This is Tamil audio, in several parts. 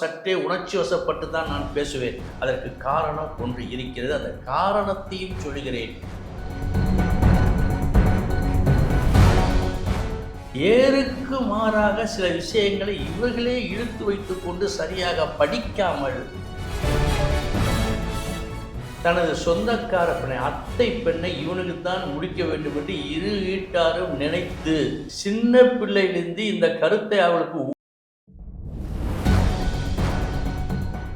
சற்றே உணர்ச்சி வசப்பட்டு தான் நான் பேசுவேன். அதற்கு காரணம் ஒன்று இருக்கிறது. அந்த காரணத்தையும் சொல்கிறேன் ஏருக்கு மாறாக சில விஷயங்களை இவர்களே இழுத்து வைத்துக் கொண்டு சரியாக படிக்காமல் தனது சொந்தக்கார பெண்ணை அத்தை பெண்ணை இவனுக்கு தான் முடிக்க வேண்டும் என்று இரு வீட்டாரும் நினைத்து சின்ன பிள்ளையிலிருந்து இந்த கருத்தை அவளுக்கு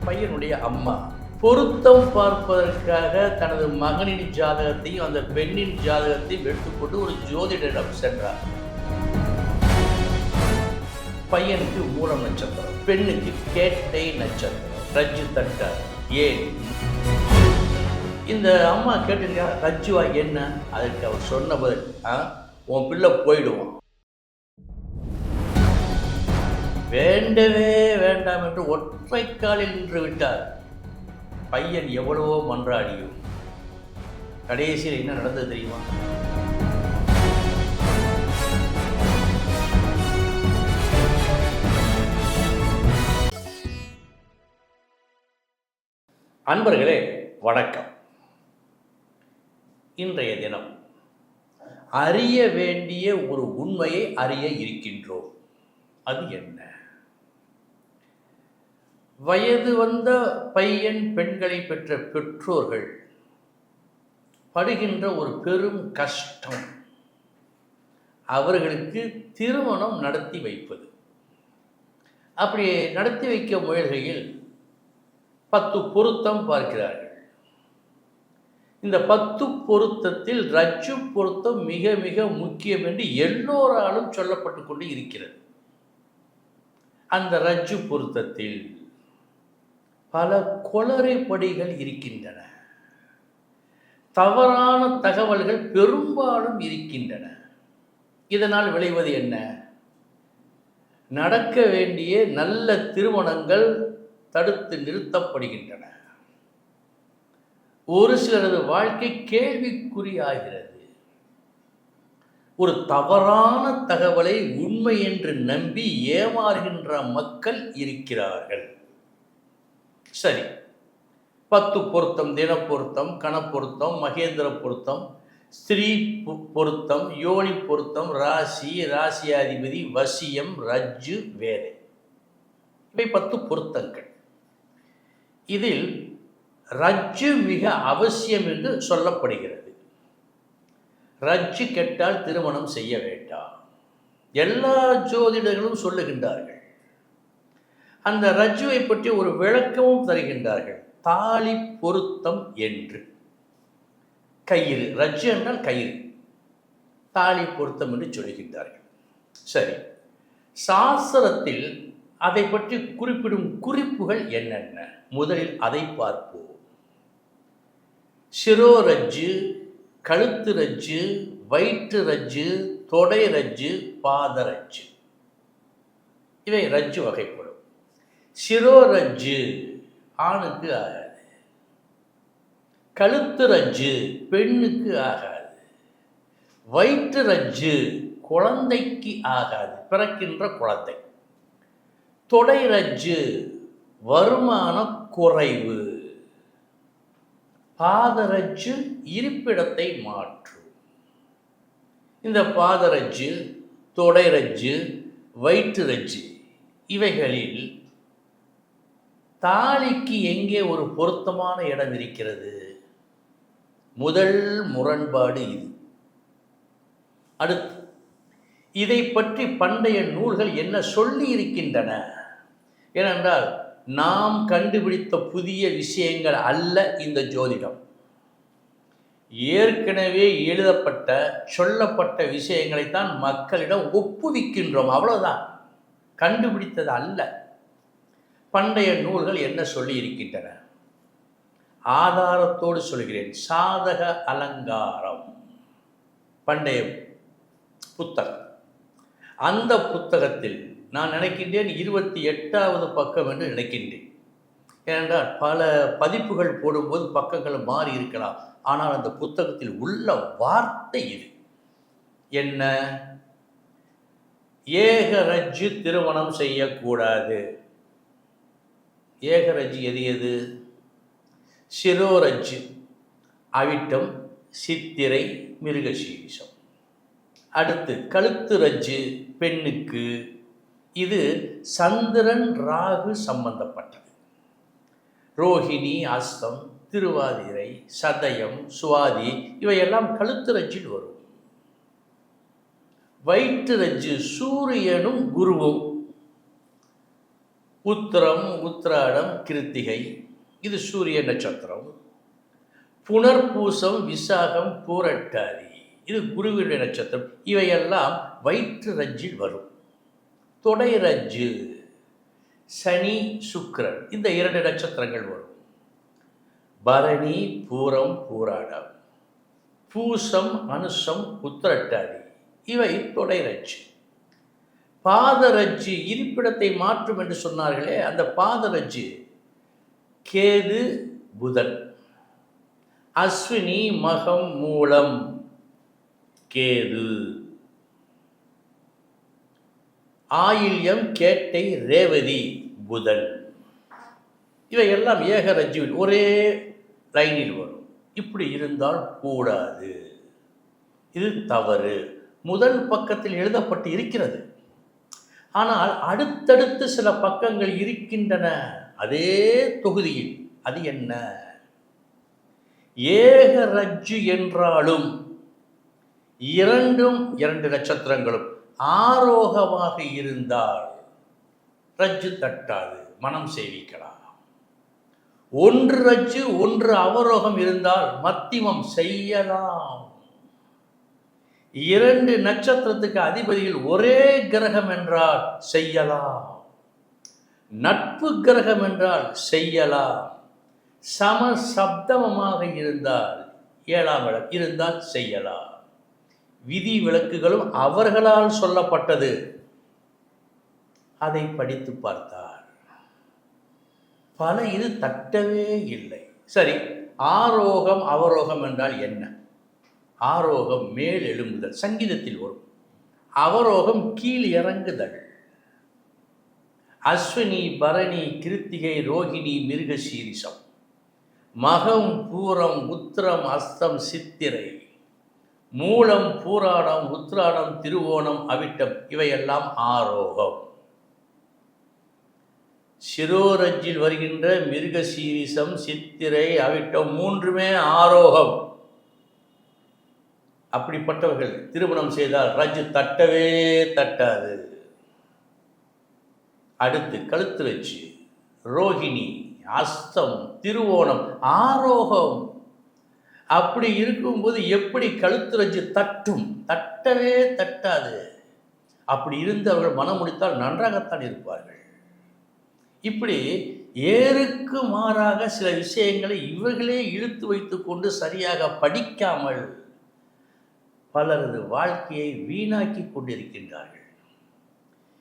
பையனுடைய அம்மா. பொருத்தம் பார்ப்பதற்காக தனது மகனின் ஜாதகத்தையும் அந்த பெண்ணின் ஜாதகத்தையும் எடுத்துக்கொண்டு ஒரு ஜோதிடரிடம் சென்றார். பையனுக்கு மூலம் நட்சத்திரம் பெண்ணுக்கு கேட்டை நட்சத்திரம். ரஜ்ஜு தட்டார் ஏன் இந்த அம்மா கேட்டிருக்கா ரஜ்ஜுவா என்ன? அதற்கு அவர் சொன்ன பதில் ஆ உன் பிள்ளை போயிடுவான். வேண்டவே வேண்டாம் என்று ஒற்றை காலில் நின்று விட்டார். பையன் எவ்வளவோ மன்றாடியும் கடைசியில் என்ன நடந்தது தெரியுமா? அன்பர்களே வணக்கம். இன்றைய தினம் அறிய வேண்டிய ஒரு உண்மையை அறிய இருக்கின்றோம். அது என்ன? வயது வந்த பையன் பெண்களை பெற்ற பெற்றோர்கள் படுகின்ற ஒரு பெரும் கஷ்டம். அவர்களுக்கு திருமணம் நடத்தி வைப்பது. அப்படி நடத்தி வைக்க முயல்கையில் பத்து பொருத்தம் பார்க்கிறார்கள். இந்த பத்து பொருத்தத்தில் ரஜ்ஜு பொருத்தம் மிக மிக முக்கியம் என்று எல்லோராலும் சொல்லப்பட்டு கொண்டு இருக்கிறது. அந்த ரஜ்ஜு பொருத்தத்தில் பல கொளறுபடிகள் இருக்கின்றன. தவறான தகவல்கள் பெரும்பாலும் இருக்கின்றன. இதனால் விளைவது என்ன? நடக்க வேண்டிய நல்ல திருமணங்கள் தடுத்து நிறுத்தப்படுகின்றன. ஒரு சிலரது வாழ்க்கை கேள்விக்குறியாகிறது. ஒரு தவறான தகவலை உண்மை என்று நம்பி ஏமாறுகின்ற மக்கள் இருக்கிறார்கள். சரி. பத்து பொருத்தம் தினப்பொருத்தம் கணப்பொருத்தம் மகேந்திர பொருத்தம் ஸ்திரீ பொருத்தம் யோனி பொருத்தம் ராசி ராசியாதிபதி வசியம் ரஜ்ஜு வேதை இவை பத்து பொருத்தங்கள். இதில் ரஜ்ஜு மிக அவசியம் என்று சொல்லப்படுகிறது. ரஜ்ஜு கெட்டால் திருமணம் செய்ய வேண்டாம். எல்லா ஜோதிடர்களும் சொல்லுகின்றார்கள். அந்த ரஜ்ஜுவை பற்றி ஒரு விளக்கமும் தருகின்றார்கள். தாலி பொருத்தம் என்று. கயிறு. ரஜ்ஜு என்றால் கயிறு. தாலி பொருத்தம் என்று சொல்லுகின்றார்கள் சரி. சாஸ்திரத்தில் அதை பற்றி குறிப்பிடும் குறிப்புகள் என்னென்ன? முதலில் அதை பார்ப்போம். சிரோரஜ்ஜு கழுத்து ரஜ்ஜு வயிற்று ரஜ்ஜு தொடை ரஜ்ஜு பாதரஜ்ஜு இவை ரஜ்ஜு வகைப்படும் சிரோரஜ்ஜு ஆணுக்கு ஆகாது. கழுத்து ரஜ்ஜு பெண்ணுக்கு ஆகாது. வயிற்று ரஜ்ஜு குழந்தைக்கு ஆகாது. பிறக்கின்ற குழந்தை. தொடை ரஜ்ஜு வருமான குறைவு. பாதரஜ்ஜு இருப்பிடத்தை மாற்றும். இந்த பாதரஜ்ஜு தொடைரஜ்ஜு வயிற்று ரஜ்ஜு இவைகளில் தாலிக்கு எங்கே ஒரு பொருத்தமான இடம் இருக்கிறது? முதல் முரண்பாடு இது. அடுத்து இதை பற்றி பண்டைய நூல்கள் என்ன சொல்லி இருக்கின்றன ஏனென்றால் நாம் கண்டுபிடித்த புதிய விஷயங்கள் அல்ல இந்த ஜோதிடம். ஏற்கனவே எழுதப்பட்ட சொல்லப்பட்ட விஷயங்களைத்தான் மக்களிடம் ஒப்புவிக்கின்றோம். அவ்வளோதான் கண்டுபிடித்தது அல்ல. பண்டைய நூல்கள் என்ன சொல்லி இருக்கின்றன ஆதாரத்தோடு சொல்கிறேன். சாதக அலங்காரம். பண்டைய புத்தகம். அந்த புத்தகத்தில் நான் நினைக்கின்றேன் இருபத்தி எட்டாவது பக்கம் என்று நினைக்கின்றேன். ஏனென்றால் பல பதிப்புகள் போடும்போது பக்கங்கள் மாறி இருக்கலாம். ஆனால் அந்த புத்தகத்தில் உள்ள வார்த்தை இது. என்ன? ஏக ரஜ்ஜு திருமணம் செய்யக்கூடாது. ஏகரஜ்ஜு எது எது? சிரோரஜ்ஜு அவிட்டம் சித்திரை மிருகசீரிஷம். அடுத்து கழுத்து ரஜ்ஜு பெண்ணுக்கு. இது சந்திரன் ராகு சம்பந்தப்பட்டது. ரோஹிணி அஸ்தம் திருவாதிரை சதயம் சுவாதி இவையெல்லாம் கழுத்து ரஜ்ஜில் வரும். வயிற்று ரஜ்ஜு சூரியனும் குருவும். உத்திரம் உத்திராடம் கிருத்திகை. இது சூரிய நட்சத்திரம். புனர்பூசம் விசாகம் பூரட்டாதி. இது குருவினுடைய நட்சத்திரம். இவையெல்லாம் வயிற்று ரஜ்ஜில் வரும். தொடை ரஜ்ஜு சனி சுக்கரன். இந்த இரண்டு நட்சத்திரங்கள் வரும். பரணி பூரம் பூராடம். பூசம் அனுசம் உத்திரட்டாதி. இவை தொடை ரஜ்ஜு பாதரஜ்ஜு இருப்பிடத்தை மாற்றும் என்று சொன்னார்களே அந்த பாதரஜ்ஜு கேது புதன். அஸ்வினி மகம் மூலம் கேது. ஆயில்யம் கேட்டை ரேவதி புதன். இவையெல்லாம் ஏக ரஜ்ஜுவில் ஒரே லைனில் வரும். இப்படி இருந்தால் கூடாது. இது தவறு. முதல் பக்கத்தில் எழுதப்பட்டு இருக்கிறது. ஆனால் அடுத்தடுத்து சில பக்கங்கள் இருக்கின்றன. அதே தொகுதியில் அது என்ன? ஏக ரஜ்ஜு என்றாலும் இரண்டும் இரண்டு நட்சத்திரங்களும் ஆரோகமாக இருந்தால் ரஜ்ஜு தட்டாது மனம் சேவிக்கலாம். ஒன்று ரஜ்ஜு ஒன்று அவரோகம் இருந்தால் மத்திமம் செய்யலாம். இரண்டு நட்சத்திரத்துக்கு அதிபதியில் ஒரே கிரகம் என்றால் செய்யலாம். நட்பு கிரகம் என்றால் செய்யலாம். சம சப்தமமாக இருந்தால் ஏழாம் இடம் இருந்தால் செய்யலாம். விதி விளக்குகளும் அவர்களால் சொல்லப்பட்டது. அதை படித்து பார்த்தார். பல இது தட்டவே இல்லை. சரி ஆரோகம் அவரோகம் என்றால் என்ன? ஆரோகம் மேல் எழும்புதல் சங்கீதத்தில் வரும். அவரோகம் கீழ் இறங்குதல். அஸ்வினி பரணி கிருத்திகை ரோகிணி மிருகசீரிசம். மகம் பூரம் உத்திரம் அஸ்தம் சித்திரை. மூலம் பூராடம் உத்ராடம் திருவோணம் அவிட்டம் இவையெல்லாம் ஆரோகம். சிரோரஞ்சில் வருகின்ற மிருகசீரிசம் சித்திரை அவிட்டம் மூன்றுமே ஆரோகம். அப்படிப்பட்டவர்கள் திருமணம் செய்தால் ரஜ் தட்டவே தட்டாது. அடுத்து கழுத்து வச்சு ரோஹிணி அஸ்தம் திருவோணம் ஆரோகம். அப்படி இருக்கும்போது எப்படி கழுத்து ரஜ்ஜு தட்டும்? தட்டவே தட்டாது. அப்படி இருந்து அவர்கள் மனம் முடித்தால் நன்றாகத்தான் இருப்பார்கள். இப்படி ஏருக்கு மாறாக சில விஷயங்களை இவர்களே இழுத்து வைத்துக்கொண்டு சரியாக படிக்காமல் பலரது வாழ்க்கையை வீணாக்கி கொண்டிருக்கின்றார்கள்.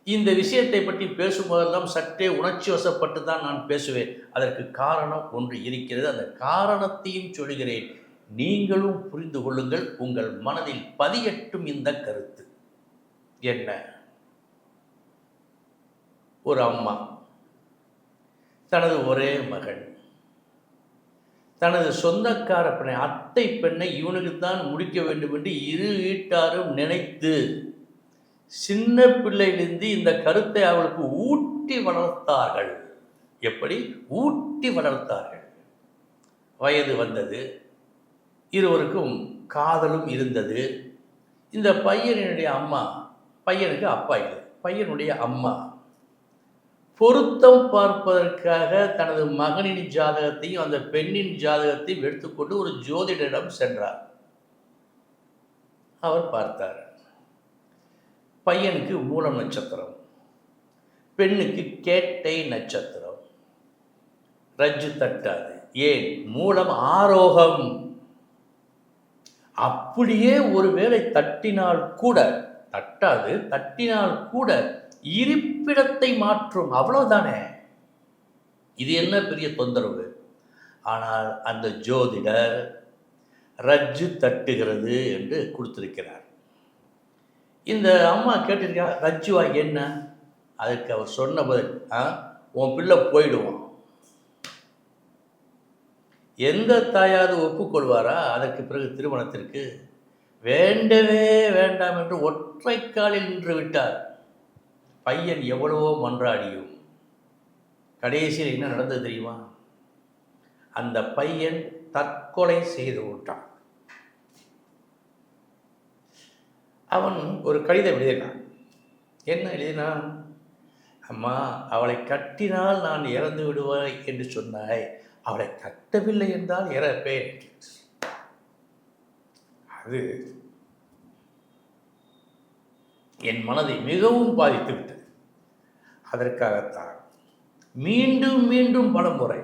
இந்த விஷயத்தை பற்றி பேசும்போதெல்லாம் சற்றே உணர்ச்சி வசப்பட்டு தான் நான் பேசுவேன். அதற்கு காரணம் ஒன்று இருக்கிறது. அந்த காரணத்தையும் சொல்கிறேன். நீங்களும் புரிந்து கொள்ளுங்கள். உங்கள் மனதில் பதியட்டும் இந்த கருத்து. என்ன? ஒரு அம்மா. தனது ஒரே மகன். தனது சொந்தக்கார பெண்ணை அத்தை பெண்ணை இவனுக்கு தான் முடிக்க வேண்டும் என்று இரு வீட்டாரும் நினைத்து சின்ன பிள்ளையிலிருந்து இந்த கருத்தை அவளுக்கு ஊட்டி வளர்த்தார்கள். எப்படி? ஊட்டி வளர்த்தார்கள். வயது வந்தது இருவருக்கும் காதலும் இருந்தது. இந்த பையனுடைய அம்மா பையனுக்கு அப்பா இல்லை. பையனுடைய அம்மா. பொருத்தம் பார்ப்பதற்காக தனது மகனின் ஜாதகத்தையும் அந்த பெண்ணின் ஜாதகத்தையும் எடுத்துக்கொண்டு ஒரு ஜோதிடரிடம் சென்றார். அவர் பார்த்தார். பையனுக்கு மூலம் நட்சத்திரம் பெண்ணுக்கு கேட்டை நட்சத்திரம். ரஜ்ஜு தட்டாது. ஏன்? மூலம் ஆரோகம். அப்படியே ஒருவேளை தட்டினால் கூட தட்டாது தட்டினால் கூட இருப்பிடத்தை மாற்றும். அவ்வளவுதானே? இது என்ன பெரிய தொந்தரவு? ஆனால் அந்த ஜோதிடர் ரஜ்ஜு தட்டுகிறது என்று கொடுத்திருக்கிறார். இந்த அம்மா கேட்டிருக்கா ரஜ்ஜுவா என்ன? அதுக்கு அவர் சொன்ன பதில் ஆ உன் பிள்ளை போயிடுவான். எந்த தாயாவது ஒப்புக்கொள்வாரா? அதற்கு பிறகு திருமணத்திற்கு. வேண்டவே வேண்டாம் என்று ஒற்றை காலில் நின்று விட்டார். பையன் எவ்வளவோ மன்றாடியும் கடைசியில் என்ன நடந்தது தெரியுமா? அந்த பையன் தற்கொலை செய்து விட்டான் அவன் ஒரு கடிதம் எழுதினான் என்ன எழுதினான் அம்மா அவளை கட்டினால் நான் இறந்து விடுவாய் என்று சொன்னாய். அவளை கட்டவில்லை என்றால் இறப்பேன் அது என் மனதை மிகவும் பாதித்து விட்டது அதற்காகத்தான் மீண்டும் மீண்டும் பல முறை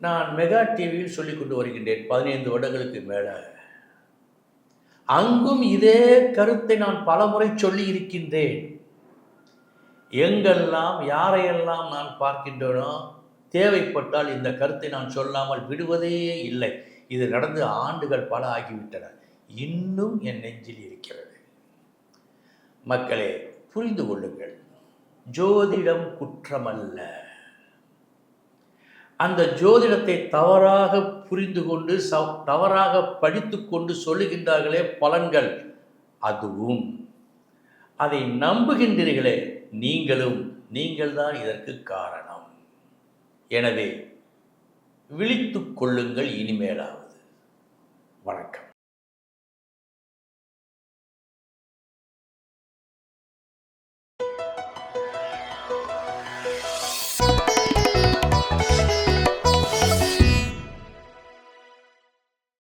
நான் மெகா டிவியில் சொல்லிக் கொண்டு வருகின்றேன் பதினைந்து வருடங்களுக்கு மேலே. அங்கும் இதே கருத்தை நான் பலமுறை சொல்லி இருக்கின்றேன். எங்கெல்லாம் யாரையெல்லாம் நான் பார்க்கின்றனோ தேவைப்பட்டால் இந்த கருத்தை நான் சொல்லாமல் விடுவதே இல்லை. இது நடந்து ஆண்டுகள் பல ஆகிவிட்டன. இன்னும் என் நெஞ்சில் இருக்கிறது. மக்களே புரிந்து கொள்ளுங்கள். ஜோதிடம் குற்றமல்ல. அந்த ஜோதிடத்தை தவறாக புரிந்து கொண்டு ச- தவறாக படித்து கொண்டு சொல்லுகின்றார்களே பலன்கள் அதுவும். அதை நம்புகின்றீர்களே நீங்களும் நீங்கள்தான் இதற்கு காரணம். எனவே விழித்துக் கொள்ளுங்கள் இனிமேலாவது. வணக்கம்.